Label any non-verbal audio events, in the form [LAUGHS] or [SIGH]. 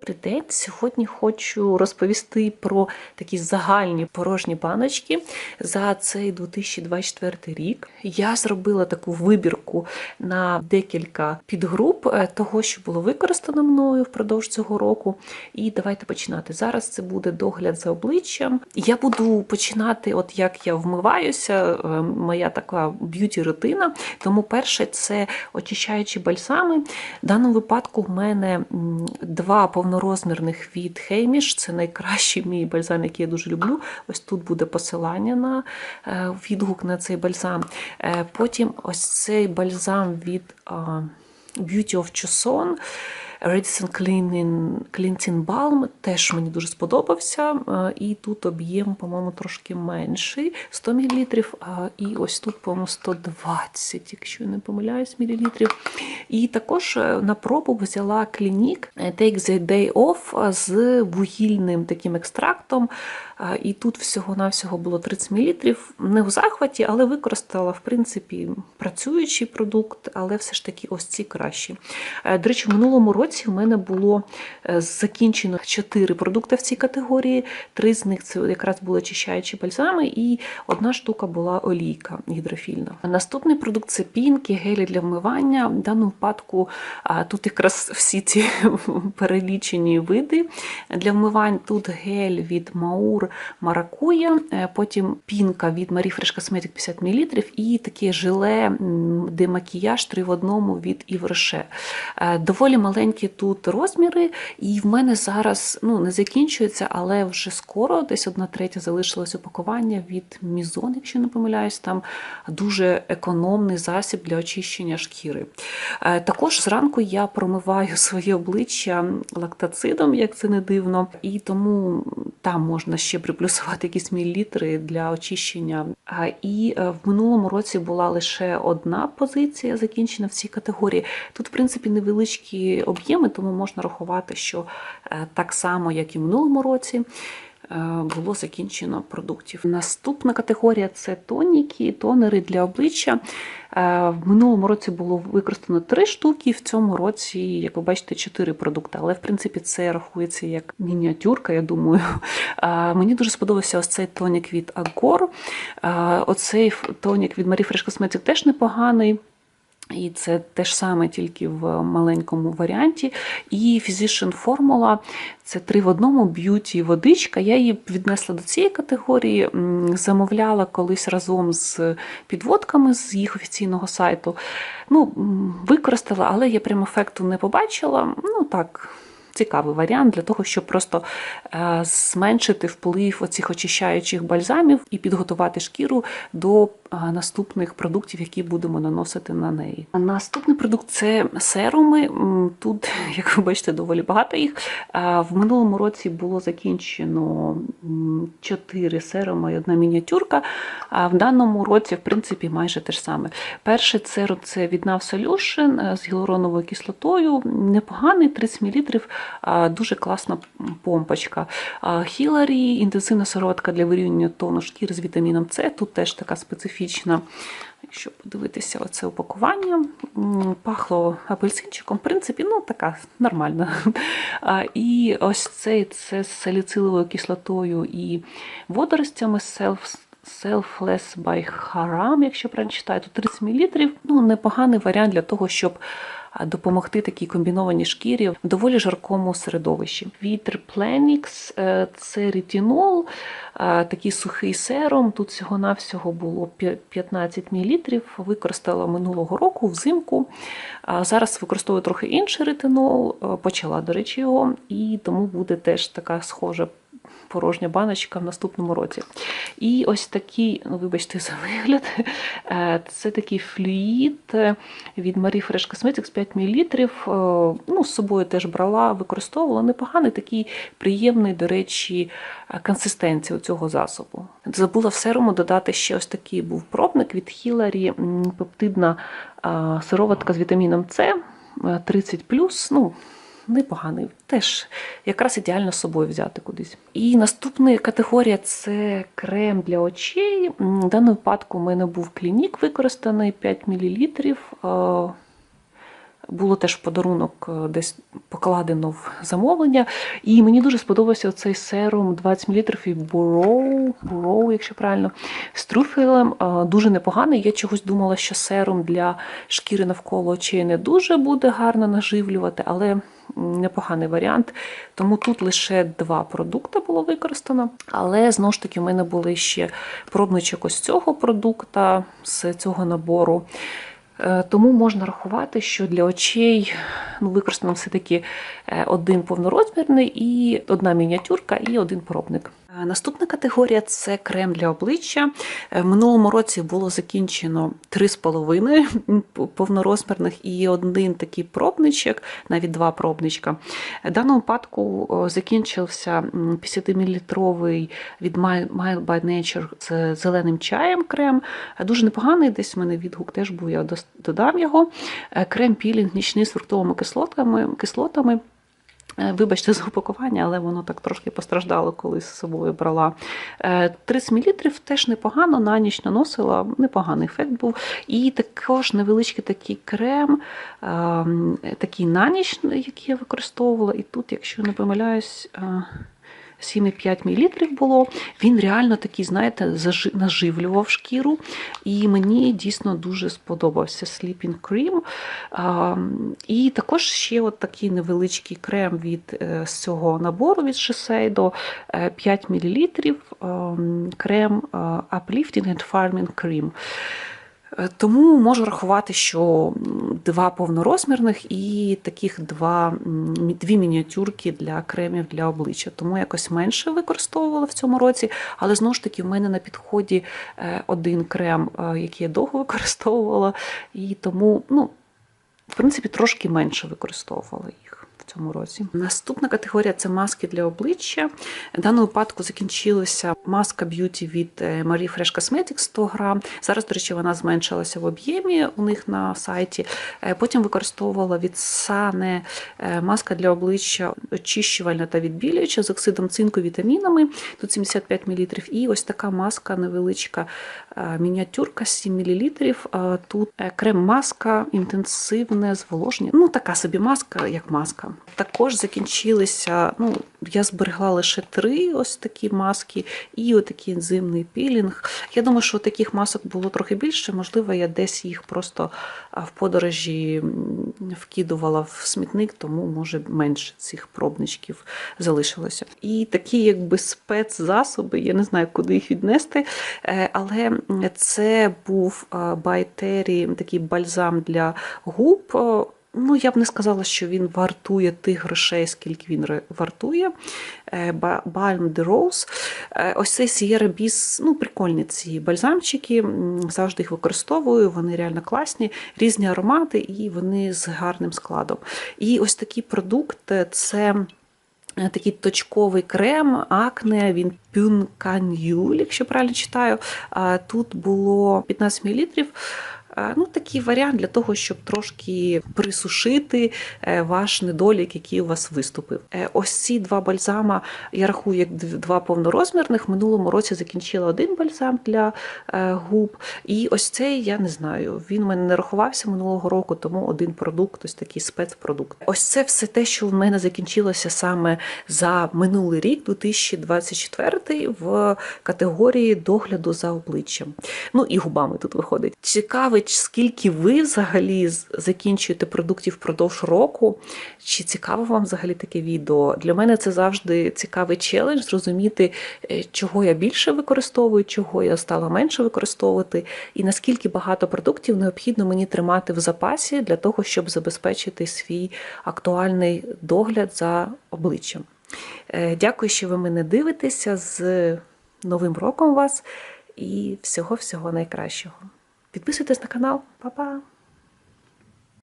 Добрий день. Сьогодні хочу розповісти про такі загальні порожні баночки за цей 2024 рік. Я зробила таку вибірку на декілька підгруп е, того, що було використано мною впродовж цього року. І давайте починати. Зараз це буде догляд за обличчям. Я буду починати, от як я вмиваюся, е, моя така б'юті-рутина. Тому перше це очищаючі бальсами. В даному випадку в мене два повнорозмірних від Хейміш. Це найкращий мій бальзам, який я дуже люблю. Ось тут буде посилання на е, відгук на цей бальзам. Е, Потім ось цей бальзам від Beauty of Chuson. Redison Cleaning, Cleansing Balm теж мені дуже сподобався. Е, І тут об'єм, по-моєму, трошки менший 100 мл. І ось тут, по-моєму, 120, якщо я не помиляюсь, мілілітрів. І також е, на пробу взяла Clinique Take the Day Off з вугільним таким екстрактом. Е, І тут всього-навсього було 30 мл. Не в захваті, але використала, в принципі, працюючий продукт, але все ж таки ось ці кращі. Е, До речі, в минулому році в мене було е, закінчено 4 продукти в цій категорії. Три з них це якраз були очищаючі бальзами, і одна штука була олійка гідрофільна. Наступний продукт це пінки, гелі для вмивання. В даному випадку тут якраз всі ці [LAUGHS] перелічені види для вмивань. Тут гель від Маур Маракуя, е, потім пінка від Marie Fresh Cosmetic 50 мл і таке желе м, демакіяж 3 в одному від Івреше. Доволі маленькі тут розміри, і в мене зараз ну, не закінчується, але вже скоро, десь одна третя залишилось упакування від Мізон, якщо не помиляюсь, там дуже економний засіб для очищення шкіри. Е, Також зранку я промиваю [LAUGHS] своє обличчя лактацидом, як це не дивно, і тому там можна ще приплюсувати якісь мілілітри для очищення. І е, в минулому році була лише одна позиція закінчена в цій категорії. Тут, в принципі, невеличкі об'єми, тому можна рахувати, що е, так само, як і в минулому році. Е, Було закінчено продуктів. Наступна категорія це тоніки, тонери для обличчя. Е, В минулому році було використано три штуки, в цьому році, як ви бачите, чотири продукти. Але в принципі це рахується як мініатюрка, я думаю. [LAUGHS] Мені дуже сподобався ось цей тонік від Agor. Оцей тонік від Marie Fresh Cosmetic теж непоганий. І це те ж саме, тільки в маленькому варіанті. І Physician Formula це три в одному б'юті водичка. Я її віднесла до цієї категорії, замовляла колись разом з підводками з їх офіційного сайту. Ну, використала, але я прям ефекту не побачила. Ну так. Цікавий варіант для того, щоб просто е, зменшити вплив оцих очищаючих бальзамів і підготувати шкіру до наступних продуктів, які будемо наносити на неї. Наступний продукт це серуми. Тут, [LAUGHS] як ви бачите, доволі багато їх. В минулому році було закінчено 4 серуми і одна мініатюрка. А в даному році, в принципі, майже те ж саме. Перший серум це від Nav Solution е, з гіалуроновою кислотою. Непоганий 30 мл, дуже класна помпочка. Хіларі, інтенсивна сироватка для вирівнювання тону шкіри з вітаміном С. Тут теж така специфічна. Якщо подивитися оце упакування, пахло апельсинчиком, в принципі, ну така нормальна. І ось цей це з саліциловою кислотою і водоростями self Selfless by Haram, якщо правильно читаю, тут 30 мл. Ну, непоганий варіант для того, щоб допомогти такій комбінованій шкірі в доволі жаркому середовищі. Replenix е, це ретинол, е, такий сухий серум. Тут всього-навсього було 15 мл. Використала минулого року взимку. Зараз використовую трохи інший ретинол, е, почала, до речі, його, і тому буде теж така схожа порожня баночка в наступному році. І ось такий, ну вибачте за вигляд, [LAUGHS] е, це такий флюїд е, від Marie Fresh Cosmetics 5 мл. Ну, з собою теж брала, використовувала. Непоганий, такий приємний, до речі, е, консистенція цього засобу. Забула в серуму додати ще ось такий був пробник від Хіларі, пептидна сироватка з вітаміном С. е, 30 ну, непоганий. Теж якраз ідеально з собою взяти кудись. І наступна категорія це крем для очей. В даному випадку у мене був клінік використаний 5 мл. було теж в подарунок е, десь покладено в замовлення. І мені дуже сподобався цей серум 20 мл і Бурроу, Бурроу, якщо правильно, з трюфелем. Е, Дуже непоганий. Я чогось думала, що серум для шкіри навколо очей не дуже буде гарно наживлювати, але непоганий варіант. Тому тут лише два продукти було використано. Але знову ж таки, в мене були ще пробничок ось цього продукта з цього набору. Е, Тому можна рахувати, що для очей ну, використано все-таки е, один повнорозмірний, і одна мініатюрка, і один пробник. Наступна категорія це крем для обличчя. Е, В минулому році було закінчено 3,5 повнорозмірних і один такий пробничок, навіть два пробничка. В даному випадку закінчився 50-мл від Mild by Nature з зеленим чаєм крем. Е, Дуже непоганий, десь в мене відгук теж був, я додам його. Е, Крем пілінг нічний з фруктовими кислотами. кислотами. Е, Вибачте за упакування, але воно так трошки постраждало, коли з собою брала. Е, 30 мл теж непогано, на ніч наносила, непоганий ефект був. І також невеличкий такий крем, ем, такий на ніч, який я використовувала. І тут, якщо не помиляюсь, е, 7,5 мл було. Він реально такий, знаєте, наживлював шкіру. І мені дійсно дуже сподобався Sleeping Cream. І також ще от такий невеличкий крем від е, цього набору від Shiseido, е, 5 мл крем е, Uplifting and Farming Cream. Е, Тому можу рахувати, що два повнорозмірних і таких два, дві мініатюрки для кремів для обличчя. Тому якось менше використовувала в цьому році. Але знову ж таки, в мене на підході е, один крем, е, який я довго [LAUGHS] використовувала, і тому, ну, в принципі, трошки менше використовувала їх. В цьому році наступна категорія це маски для обличчя. В даному випадку закінчилася маска б'юті від е, Marie Fresh Cosmetics 100 грам. Зараз, до речі, вона зменшилася в об'ємі у них на сайті. Е, Потім використовувала від Sane е, маска для обличчя очищувальна та відбілююча з оксидом цинку вітамінами. Тут 75 мл. І ось така маска невеличка мініатюрка 7 мл. Тут крем-маска, інтенсивне зволоження. Ну, така собі маска, як маска. Також закінчилися. Ну, я зберегла лише три ось такі маски і отакий ензимний пілінг. Я думаю, що таких масок було трохи більше. Можливо, я десь їх просто в подорожі вкидувала в смітник, тому може менше цих пробничків залишилося. І такі, якби спецзасоби, я не знаю, куди їх віднести. е, Але це був Байтері такий бальзам для губ. Ну, я б не сказала, що він вартує тих грошей, скільки він вартує. Е, Balm de Rose. Е, Ось цей Sierra Bis, ну, прикольні ці бальзамчики. Завжди їх використовую, вони реально класні, різні аромати і вони з гарним складом. І ось такий продукт е, це. Такий точковий крем, акне, він пюнканюль, якщо правильно читаю. Тут було 15 мл. Ну, такий варіант для того, щоб трошки присушити е, ваш недолік, який у вас виступив. Е, Ось ці два бальзама я рахую як два повнорозмірних. В минулому році закінчила один бальзам для е, губ. І ось цей я не знаю. Він у мене не рахувався минулого року, тому один продукт, ось такий спецпродукт. Ось це все те, що в мене закінчилося саме за минулий рік, 2024, в категорії догляду за обличчям. Ну і губами тут виходить. Цікавить, скільки ви взагалі закінчуєте продуктів впродовж року. Чи цікаво вам взагалі таке відео? Для мене це завжди цікавий челендж зрозуміти, е, чого я більше використовую, чого я стала менше використовувати, і наскільки багато продуктів необхідно мені тримати в запасі для того, щоб забезпечити свій актуальний догляд за обличчям. Е, Дякую, що ви мене дивитеся з Новим роком вас і всього-всього найкращого. Підписуйтесь на канал. Па-па!